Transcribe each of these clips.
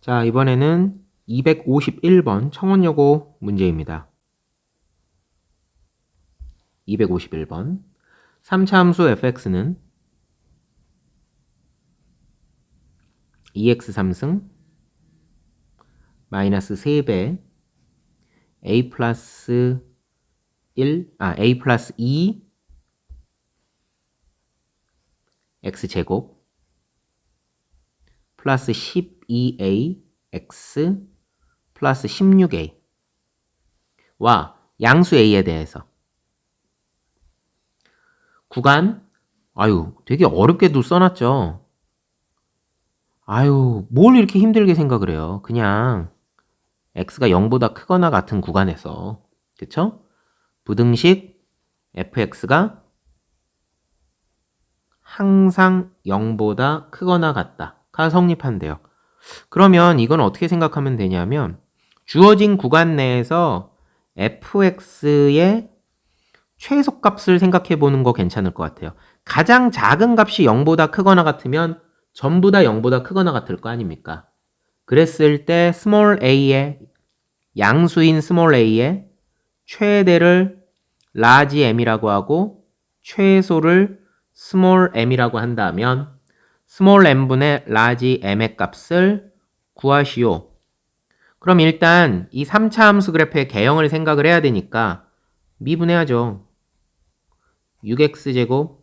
자, 이번에는 251번 청원여고 문제입니다. 251번 3차 함수 fx는 2x3승 마이너스 3배 a 플러스 1, 아, a 플러스 2 x제곱 플러스 10 2ax 플러스 16a와 양수 a에 대해서 구간 아유 되게 어렵게도 써놨죠. 아유 뭘 이렇게 힘들게 생각을 해요. 그냥 x가 0보다 크거나 같은 구간에서 그쵸? 부등식 fx가 항상 0보다 크거나 같다가 성립한대요. 그러면 이건 어떻게 생각하면 되냐면 주어진 구간 내에서 fx의 최소값을 생각해 보는 거 괜찮을 것 같아요. 가장 작은 값이 0보다 크거나 같으면 전부 다 0보다 크거나 같을 거 아닙니까? 그랬을 때 small a의 양수인 small a의 최대를 large m이라고 하고 최소를 small m이라고 한다면 small m분의 large m의 값을 구하시오. 그럼 일단 이 3차 함수 그래프의 개형을 생각을 해야 되니까 미분해야죠. 6x제곱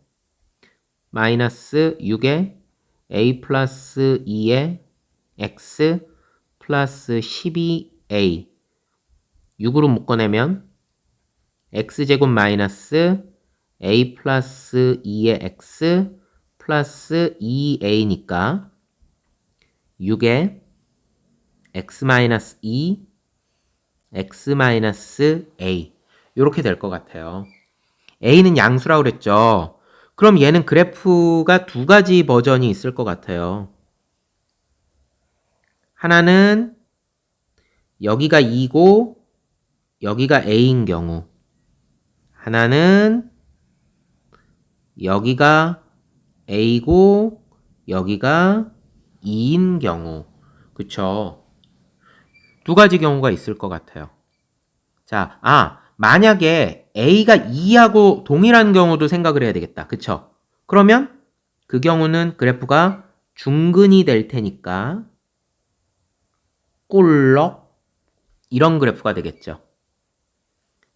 마이너스 6에 a 플러스 2에 x 플러스 12a 6으로 묶어내면 x제곱 마이너스 a 플러스 2의 x 플러스 2a니까 6에 x 마이너스 2 x 마이너스 a 이렇게 될 것 같아요. a는 양수라고 그랬죠. 그럼 얘는 그래프가 두 가지 버전이 있을 것 같아요. 하나는 여기가 2고 여기가 a인 경우 하나는 여기가 A고 여기가 2인 경우 그쵸? 두 가지 경우가 있을 것 같아요. 자, 아 만약에 A가 2하고 동일한 경우도 생각을 해야 되겠다. 그쵸? 그러면 그 경우는 그래프가 중근이 될 테니까 꼴럭 이런 그래프가 되겠죠.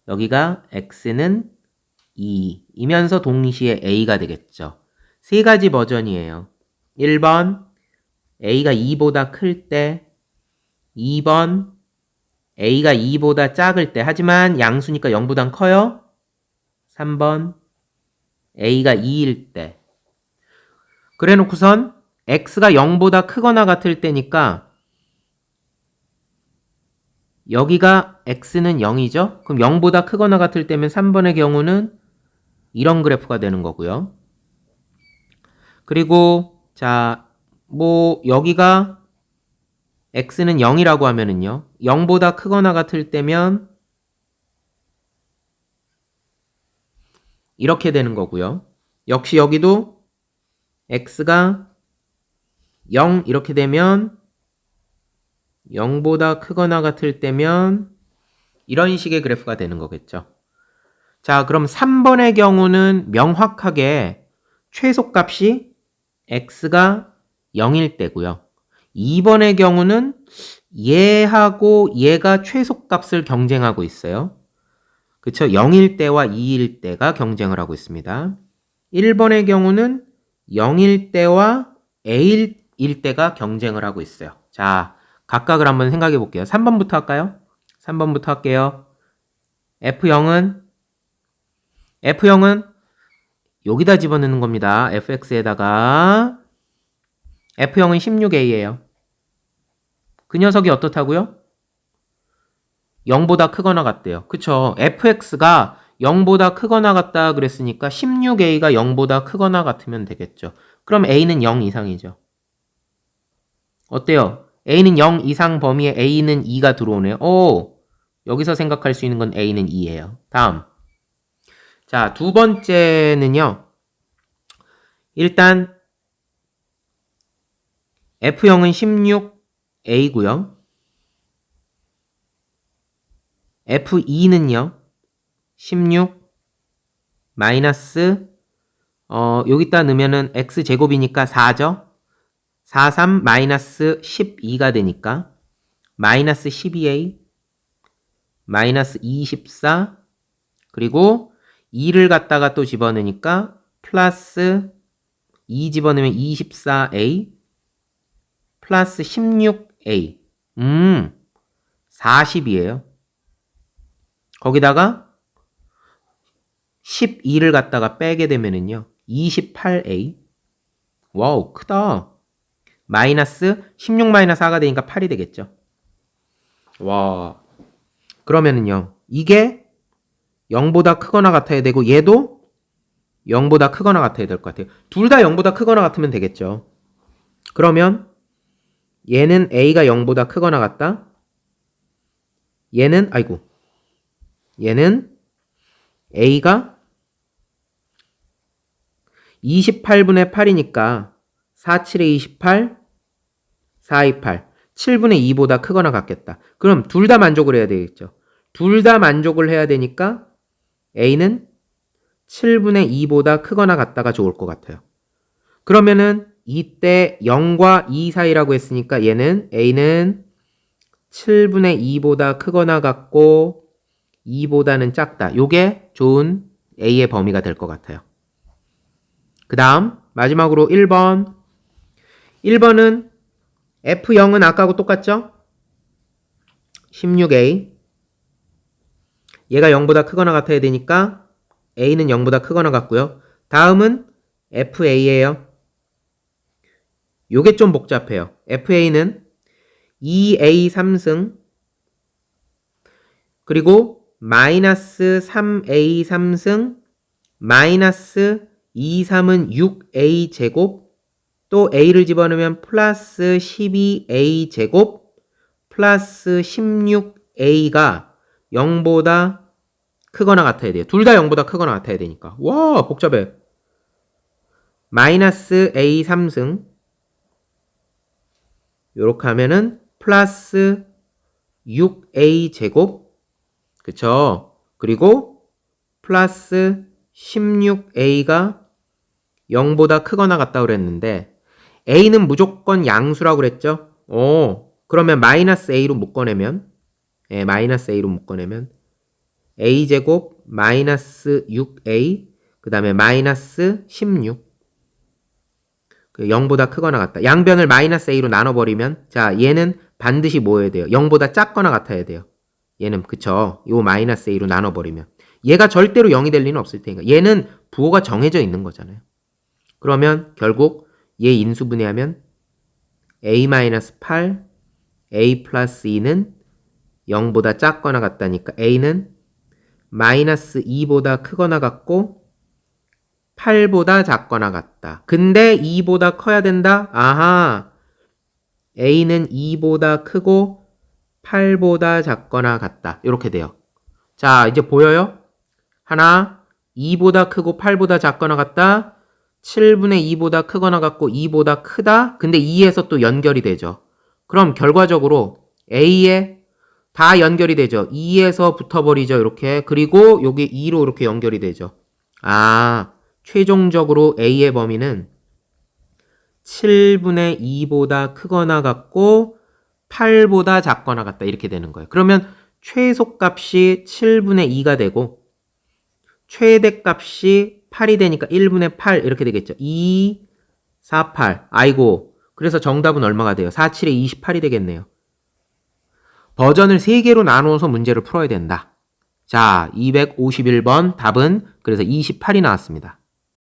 여기가 x는 2이면서 동시에 a가 되겠죠. 세 가지 버전이에요. 1번 a가 2보다 클 때, 2번 a가 2보다 작을 때, 하지만 양수니까 0보단 커요. 3번 a가 2일 때. 그래 놓고선 x가 0보다 크거나 같을 때니까 여기가 x는 0이죠? 그럼 0보다 크거나 같을 때면 3번의 경우는 이런 그래프가 되는 거고요. 그리고 자, 뭐 여기가 x는 0이라고 하면은요. 0보다 크거나 같을 때면 이렇게 되는 거고요. 역시 여기도 x가 0 이렇게 되면 0보다 크거나 같을 때면 이런 식의 그래프가 되는 거겠죠. 자, 그럼 3번의 경우는 명확하게 최소값이 x가 0일 때고요. 2번의 경우는 얘하고 얘가 최소값을 경쟁하고 있어요. 그쵸? 0일 때와 2일 때가 경쟁을 하고 있습니다. 1번의 경우는 0일 때와 a일 때가 경쟁을 하고 있어요. 자, 각각을 한번 생각해 볼게요. 3번부터 할까요? 3번부터 할게요. F0은 F0은 여기다 집어넣는 겁니다. fx에다가 F0은 16a예요. 그 녀석이 어떻다고요? 0보다 크거나 같대요. 그쵸? fx가 0보다 크거나 같다 그랬으니까 16a가 0보다 크거나 같으면 되겠죠. 그럼 a는 0 이상이죠. 어때요? a는 0 이상 범위에 a는 2가 들어오네요. 오! 여기서 생각할 수 있는 건 a는 2예요. 다음. 자, 두 번째는요. 일단 F0은 16, A고요. F2는요. 16 마이너스 어, 여기다 넣으면은 x제곱이니까 4죠. 43 마이너스 12가 되니까 마이너스 12a 마이너스 24 그리고 2를 갖다가 또 집어넣으니까 플러스 2 집어넣으면 24a 플러스 16a 음 40이에요. 거기다가 12를 갖다가 빼게 되면은요. 28a. 와우, 크다. 마이너스 16 마이너스 4가 되니까 8이 되겠죠. 와. 그러면은요. 이게 0보다 크거나 같아야 되고 얘도 0보다 크거나 같아야 될 것 같아요. 둘 다 0보다 크거나 같으면 되겠죠. 그러면 얘는 a가 0보다 크거나 같다. 얘는 아이고. 얘는 a가 28분의 8이니까 4, 7에 28, 4, 2, 8. 7분의 2보다 크거나 같겠다. 그럼 둘 다 만족을 해야 되겠죠. 둘 다 만족을 해야 되니까 A는 7분의 2보다 크거나 같다가 좋을 것 같아요. 그러면은 이때 0과 2 사이라고 했으니까 얘는 A는 7분의 2보다 크거나 같고 2보다는 작다. 요게 좋은 A의 범위가 될 것 같아요. 그 다음 마지막으로 1번 1번은 F0은 아까하고 똑같죠? 16A 얘가 0보다 크거나 같아야 되니까 A는 0보다 크거나 같고요. 다음은 FA예요. 요게 좀 복잡해요. FA는 2A 3승 그리고 마이너스 3A 3승 마이너스 2, 3은 6A 제곱 또 A를 집어넣으면 플러스 12A 제곱 플러스 16A가 0보다 크거나 같아야 돼요. 둘 다 0보다 크거나 같아야 되니까. 와, 복잡해. 마이너스 A 3승 요렇게 하면은 플러스 6A 제곱 그쵸? 그리고 플러스 16A가 0보다 크거나 같다 그랬는데 A는 무조건 양수라고 그랬죠? 오, 그러면 마이너스 A로 묶어내면 예, 마이너스 A로 묶어내면 A제곱 마이너스 6A 그 다음에 마이너스 16 0보다 크거나 같다. 양변을 마이너스 A로 나눠버리면 자 얘는 반드시 뭐여야 돼요? 0보다 작거나 같아야 돼요. 얘는 그쵸? 요 마이너스 A로 나눠버리면 얘가 절대로 0이 될 리는 없을 테니까 얘는 부호가 정해져 있는 거잖아요. 그러면 결국 얘 인수분해하면 a-8 a 플러스 2는 0보다 작거나 같다니까 a는 마이너스 2보다 크거나 같고 8보다 작거나 같다. 근데 2보다 커야 된다? 아하. a는 2보다 크고 8보다 작거나 같다. 이렇게 돼요. 자, 이제 보여요? 하나, 2보다 크고 8보다 작거나 같다. 7분의 2보다 크거나 같고 2보다 크다. 근데 2에서 또 연결이 되죠. 그럼 결과적으로 A에 다 연결이 되죠. 2에서 붙어버리죠. 이렇게. 그리고 여기 2로 이렇게 연결이 되죠. 아, 최종적으로 A의 범위는 7분의 2보다 크거나 같고 8보다 작거나 같다. 이렇게 되는 거예요. 그러면 최소값이 7분의 2가 되고 최대값이 8이 되니까 1분의 8 이렇게 되겠죠. 2, 4, 8. 아이고. 그래서 정답은 얼마가 돼요? 4, 7에 28이 되겠네요. 버전을 3개로 나누어서 문제를 풀어야 된다. 자, 251번 답은 그래서 28이 나왔습니다.